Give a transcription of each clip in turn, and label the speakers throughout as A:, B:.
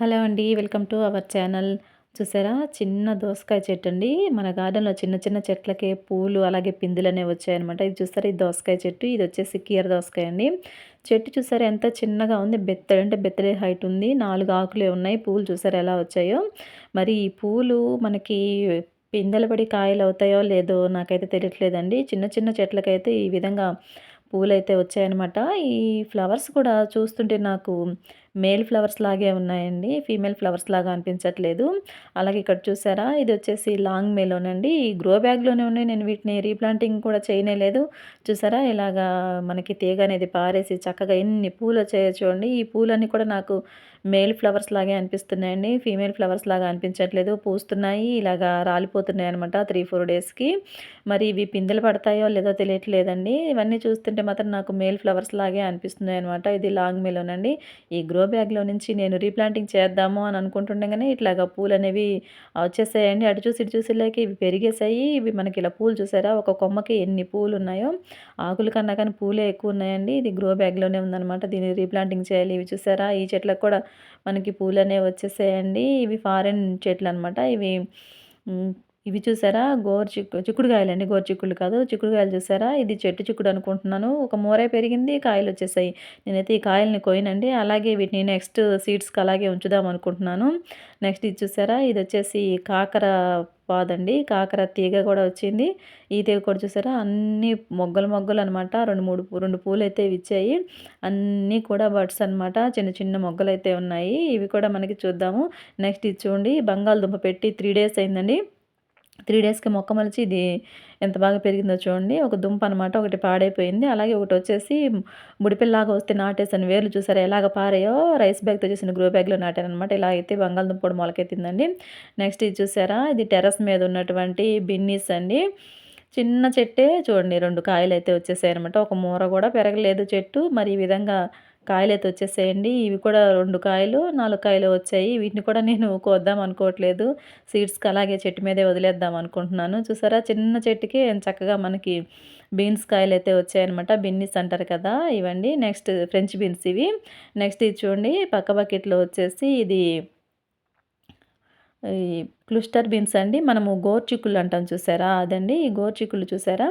A: Hello అండి welcome to our channel. చూసారా? చిన్న దోసకాయ చెట్టు అండి మన గార్డెన్లో చిన్న చిన్న చెట్లకే పూలు అలాగే పిందులు అనేవి వచ్చాయన్నమాట. ఇది చూసారా ఇది దోసకాయ చెట్టు. ఇది వచ్చేసి కీర దోసకాయ అండి. చెట్టు చూసారా? ఎంత చిన్నగా ఉంది. బెత్తడి అంటే బెత్తడి హైట్ ఉంది. నాలుగు ఆకులే ఉన్నాయి. పూలు చూసారా ఎలా వచ్చాయో? మరి ఈ పూలు మనకి పిందెలు పడి కాయలు అవుతాయో లేదో నాకైతే తెలియట్లేదండి. చిన్న చిన్న చెట్లకైతే ఈ విధంగా పూలైతే వచ్చాయన్నమాట. ఈ ఫ్లవర్స్ కూడా చూస్తుంటే నాకు మేల్ ఫ్లవర్స్ లాగే ఉన్నాయండి. ఫీమేల్ ఫ్లవర్స్ లాగా అనిపించట్లేదు. అలాగే ఇక్కడ చూసారా? ఇది వచ్చేసి లాంగ్ మేలోనండి ఈ గ్రో బ్యాగ్లోనే ఉన్నాయి. నేను వీటిని రీప్లాంటింగ్ కూడా చేయనేలేదు. చూసారా? ఇలాగా మనకి తీగ అనేది పారేసి చక్కగా ఎన్ని పూలు వచ్చాయో చూడండి. ఈ పూలన్నీ కూడా నాకు మేల్ ఫ్లవర్స్ లాగే అనిపిస్తున్నాయండి. ఫీమేల్ ఫ్లవర్స్ లాగా అనిపించట్లేదు. పూస్తున్నాయి. ఇలాగా రాలిపోతున్నాయి అనమాట త్రీ ఫోర్ డేస్కి. మరి ఇవి పిందెలు పడతాయో లేదో తెలియట్లేదండి. ఇవన్నీ చూస్తుంటే మాత్రం నాకు మేల్ ఫ్లవర్స్ లాగే అనిపిస్తున్నాయి అనమాట ఇది లాంగ్ మేలోనండి. ఈ గ్రో గ్రో బ్యాగ్లో నుంచి నేను రీప్లాంటింగ్ చేద్దాము అని అనుకుంటుండగానే ఇట్లాగా పూలు అనేవి వచ్చేసాయండి. అటు చూసి ఇటు చూసేలాకి ఇవి పెరిగేసాయి ఇవి మనకి ఇలా పూలు చూసారా? ఒక కొమ్మకి ఎన్ని పూలు ఉన్నాయో ఆకుల కన్నా కానీ పూలే ఎక్కువ ఉన్నాయండి. ఇది గ్రో బ్యాగ్లోనే ఉందన్నమాట. దీన్ని రీప్లాంటింగ్ చేయాలి. ఇవి చూసారా? ఈ చెట్లకు కూడా మనకి పూలు అనేవి వచ్చేసాయండి. ఇవి ఫారెన్ చెట్లు అనమాట ఇవి ఇవి చూసారా? గోరు చిక్కు చిక్కుడుకాయలు అండి గోరు చిక్కుడు కాదు. చిక్కుడుకాయలు చూసారా? ఇది చెట్టు చిక్కుడు అనుకుంటున్నాను. ఒక మూరే పెరిగింది. కాయలు వచ్చేసాయి. నేనైతే ఈ కాయల్ని కోయినండి అలాగే వీటిని నెక్స్ట్ సీడ్స్కి అలాగే ఉంచుదాం అనుకుంటున్నాను. నెక్స్ట్ ఇది చూసారా? ఇది వచ్చేసి కాకర పాదండి. కాకర తీగ కూడా వచ్చింది. ఈ తీగ కూడా చూసారా? అన్ని మొగ్గలు మొగ్గలు అనమాట రెండు మూడు రెండు పూలు అయితే ఇచ్చాయి. అన్నీ కూడా బర్డ్స్ అనమాట చిన్న చిన్న మొగ్గలు అయితే ఉన్నాయి. ఇవి కూడా మనకి చూద్దాము. నెక్స్ట్ ఇది చూడండి. బంగాళదుంప పెట్టి త్రీ డేస్ అయిందండి. త్రీ డేస్కి మొక్క మలిచి ఇది ఎంత బాగా పెరిగిందో చూడండి. ఒక దుంప అనమాట ఒకటి పాడైపోయింది. అలాగే ఒకటి వచ్చేసి ముడిపిల్లాగా వస్తే నాటేసాను వేర్లు చూసారా ఎలాగ పారాయో రైస్ బ్యాగ్తో చేసిన గ్రో బ్యాగ్లో నాటాను అనమాట ఇలా అయితే బంగాళదుంప కూడా మొలకెత్తిందండి. నెక్స్ట్ ఇది చూసారా? ఇది టెరస్ మీద ఉన్నటువంటి బిన్నీస్ అండి. చిన్న చెట్టే చూడండి. రెండు కాయలు అయితే వచ్చేసాయి అనమాట ఒక మూర కూడా పెరగలేదు చెట్టు. మరి ఈ విధంగా కాయలు అయితే వచ్చేసాయండి. ఇవి కూడా రెండు కాయలు నాలుగు కాయలు వచ్చాయి. వీటిని కూడా నేను కోద్దాం అనుకోవట్లేదు. సీడ్స్కి అలాగే చెట్టు మీదే వదిలేద్దాం అనుకుంటున్నాను. చూసారా? చిన్న చెట్టుకి చక్కగా మనకి బీన్స్ కాయలు అయితే వచ్చాయన్నమాట. బిన్నీస్ అంటారు కదా ఇవండి. నెక్స్ట్ ఫ్రెంచ్ బీన్స్ ఇవి. నెక్స్ట్ ఇది చూడండి. పక్క బకెట్లో వచ్చేసి ఇది ఈ క్లుస్టర్ బీన్స్ అండి. మనము గోర్చిక్కులు అంటాం చూసారా? అదండి. ఈ గోర్చిక్కులు చూసారా?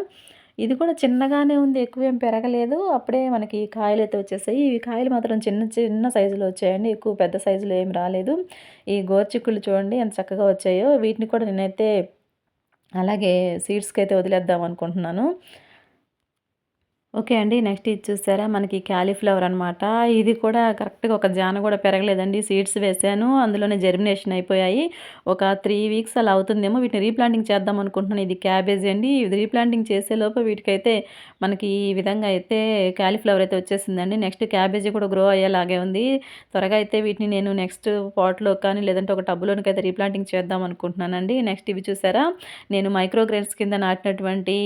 A: ఇది కూడా చిన్నగానే ఉంది ఎక్కువ ఏం పెరగలేదు. అప్పుడే మనకి కాయలు అయితే వచ్చేసాయి. ఈ కాయలు మాత్రం చిన్న చిన్న సైజులో వచ్చాయండి. ఎక్కువ పెద్ద సైజులో ఏం రాలేదు. ఈ గోర్చిక్కులు చూడండి ఎంత చక్కగా వచ్చాయో. వీటిని కూడా నేనైతే అలాగే సీడ్స్కి అయితే వదిలేద్దాం అనుకుంటున్నాను. ఓకే అండి నెక్స్ట్ ఇది చూసారా? మనకి క్యాలీఫ్లవర్ అనమాట ఇది కూడా కరెక్ట్గా ఒక జాన కూడా పెరగలేదండి. సీడ్స్ వేసాను అందులోనే జర్మినేషన్ అయిపోయాయి. ఒక త్రీ వీక్స్ అలా అవుతుందేమో వీటిని రీప్లాంటింగ్ చేద్దాం అనుకుంటున్నాను. ఇది క్యాబేజీ అండి. ఇది రీప్లాంటింగ్ చేసేలోపు వీటికైతే మనకి ఈ విధంగా అయితే క్యాలీఫ్లవర్ అయితే వచ్చేసిందండి. నెక్స్ట్ క్యాబేజీ కూడా గ్రో అయ్యేలాగే ఉంది. త్వరగా అయితే వీటిని నేను నెక్స్ట్ పాట్లో కానీ లేదంటే ఒక టబ్బులోనికి అయితే రీప్లాంటింగ్ చేద్దాం అనుకుంటున్నానండి. నెక్స్ట్ ఇవి చూసారా? నేను మైక్రోగ్రేన్స్ కింద నాటినటువంటి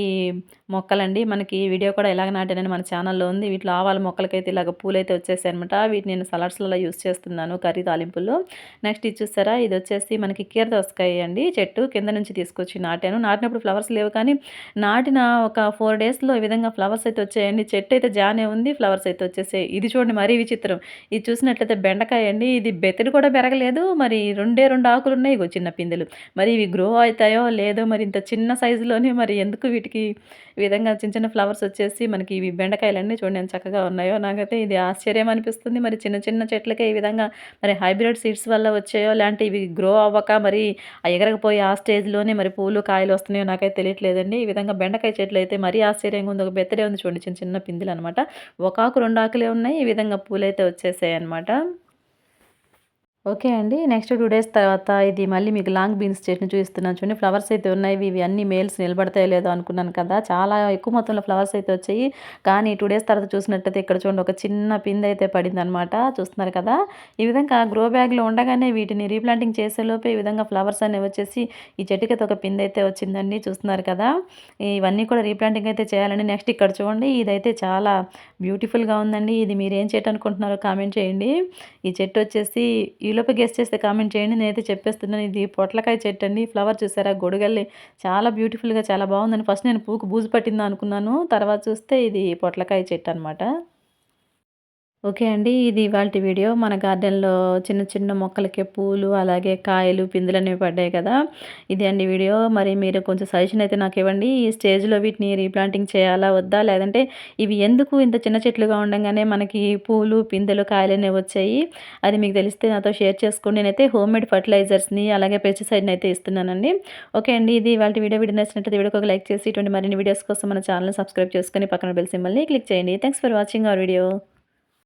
A: మొక్కలండి. మనకి వీడియో కూడా ఎలాగ నాటానని మన ఛానల్లో ఉంది. వీటిలో ఆవాల మొక్కలకైతే ఇలాగ పూలైతే వచ్చేసాయి అనమాట వీటిని నేను సలాడ్స్లలో యూస్ చేస్తున్నాను కర్రీ తాలింపుల్లో. నెక్స్ట్ ఇది చూసారా? ఇది వచ్చేసి మనకి కీర దోసకాయ అండి. చెట్టు కింద నుంచి తీసుకొచ్చి నాటాను. నాటినప్పుడు ఫ్లవర్స్ లేవు కానీ నాటిన ఒక ఫోర్ డేస్లో ఈ విధంగా ఫ్లవర్స్ అయితే వచ్చాయండి. చెట్టు అయితే జానే ఉంది ఫ్లవర్స్ అయితే వచ్చేసాయి. ఇది చూడండి మరీ విచిత్రం. ఇది చూసినట్లయితే బెండకాయ అండి. ఇది బెత్తడి కూడా పెరగలేదు. మరి రెండే రెండు ఆకులు ఉన్నాయి. ఇగో చిన్న పిందెలు. మరి ఇవి గ్రో అవుతాయో లేదో మరి ఇంత చిన్న సైజులోనే మరి ఎందుకు వీటికి విధంగా చిన్న చిన్న ఫ్లవర్స్ వచ్చేసి మనకి ఇవి బెండకాయలన్నీ చూడండి ఎంత చక్కగా ఉన్నాయో. నాకైతే ఇది ఆశ్చర్యం అనిపిస్తుంది. మరి చిన్న చిన్న చెట్లకే ఈ విధంగా మరి హైబ్రిడ్ సీడ్స్ వల్ల వచ్చాయో లేదంటే ఇవి గ్రో అవ్వక మరి ఎగరకపోయి ఆ స్టేజ్లోనే మరి పూలు కాయలు వస్తున్నాయో నాకైతే తెలియట్లేదండి. ఈ విధంగా బెండకాయ చెట్లు అయితే మరీ ఆశ్చర్యంగా ఉంది. ఒక బెత్తడే ఉంది చూడండి చిన్న చిన్న పిందులు అనమాట ఒక ఆకు రెండు ఆకులే ఉన్నాయి. ఈ విధంగా పూలు అయితే వచ్చేసాయి అనమాట ఓకే అండి. నెక్స్ట్ టూ డేస్ తర్వాత ఇది మళ్ళీ మీకు లాంగ్ బీన్స్ చట్నీ చూపిస్తున్నాను. చూడండి ఫ్లవర్స్ అయితే ఉన్నాయి. ఇవి అన్ని మేల్స్ నిలబడతాయో లేదో అనుకున్నాను కదా. చాలా ఎక్కువ మొత్తంలో ఫ్లవర్స్ అయితే వచ్చాయి. కానీ టూ డేస్ తర్వాత చూసినట్టయితే ఇక్కడ చూడండి ఒక చిన్న పిందె అయితే పడింది అనమాట చూస్తున్నారు కదా? ఈ విధంగా గ్రో బ్యాగ్లో ఉండగానే వీటిని రీప్లాంటింగ్ చేసేలోపే ఈ విధంగా ఫ్లవర్స్ అనేవి వచ్చేసి ఈ చెట్టుకైతే ఒక పింద్ అయితే వచ్చిందండి. చూస్తున్నారు కదా? ఇవన్నీ కూడా రీప్లాంటింగ్ అయితే చేయాలండి. నెక్స్ట్ ఇక్కడ చూడండి ఇదైతే చాలా బ్యూటిఫుల్గా ఉందండి. ఇది మీరు ఏం చేయటనుకుంటున్నారో కామెంట్ చేయండి. ఈ చెట్టు వచ్చేసి ఈలో ఈలోపు గెస్ట్ చేస్తే కామెంట్ చేయండి. నేనైతే చెప్పేస్తున్నాను ఇది పొట్లకాయ చెట్టు అండి. ఫ్లవర్ చూసారా? గొడుగల్లి. చాలా బ్యూటిఫుల్గా చాలా బాగుందని. ఫస్ట్ నేను పూకు బూజు పట్టిందా అనుకున్నాను. తర్వాత చూస్తే ఇది పొట్లకాయ చెట్టు అనమాట ఓకే అండి. ఇది ఇవాళ వీడియో. మన గార్డెన్‌లో చిన్న చిన్న మొక్కలకి పూలు, అలాగే కాయలు, పిందులనేవి పడ్డాయి కదా! ఇదే అండి వీడియో. మరి మీరు కొంచెం సజెషన్ అయితే నాకు ఇవ్వండి ఈ స్టేజ్‌లో వీటిని రీప్లాంటింగ్ చేయాలా? వద్దా? లేదంటే ఇవి ఎందుకు ఇంత చిన్న చెట్లుగా ఉండగానే మనకి పూలు, పిందెలు, కాయలనేవి వచ్చాయి? అది మీకు తెలిస్తే నాతో షేర్ చేసుకోండి. నేనైతే హోమ్‌మేడ్ ఫర్టిలైజర్స్‌ని అలాగే పెస్టిసైడ్‌ని అయితే ఇస్తున్నానండి. ఓకే అండి. ఇది ఇవాళ వీడియో. వీడియో నచ్చినట్లయితే వీడియోకి ఒక లైక్ చేసి ఇటువంటి మరిన్ని వీడియోస్ కోసం మన ఛానల్ సబ్స్క్రైబ్ చేసుకొని పక్కన బెల్ సింబల్‌ని క్లిక్ చేయండి. Thanks for watching our video.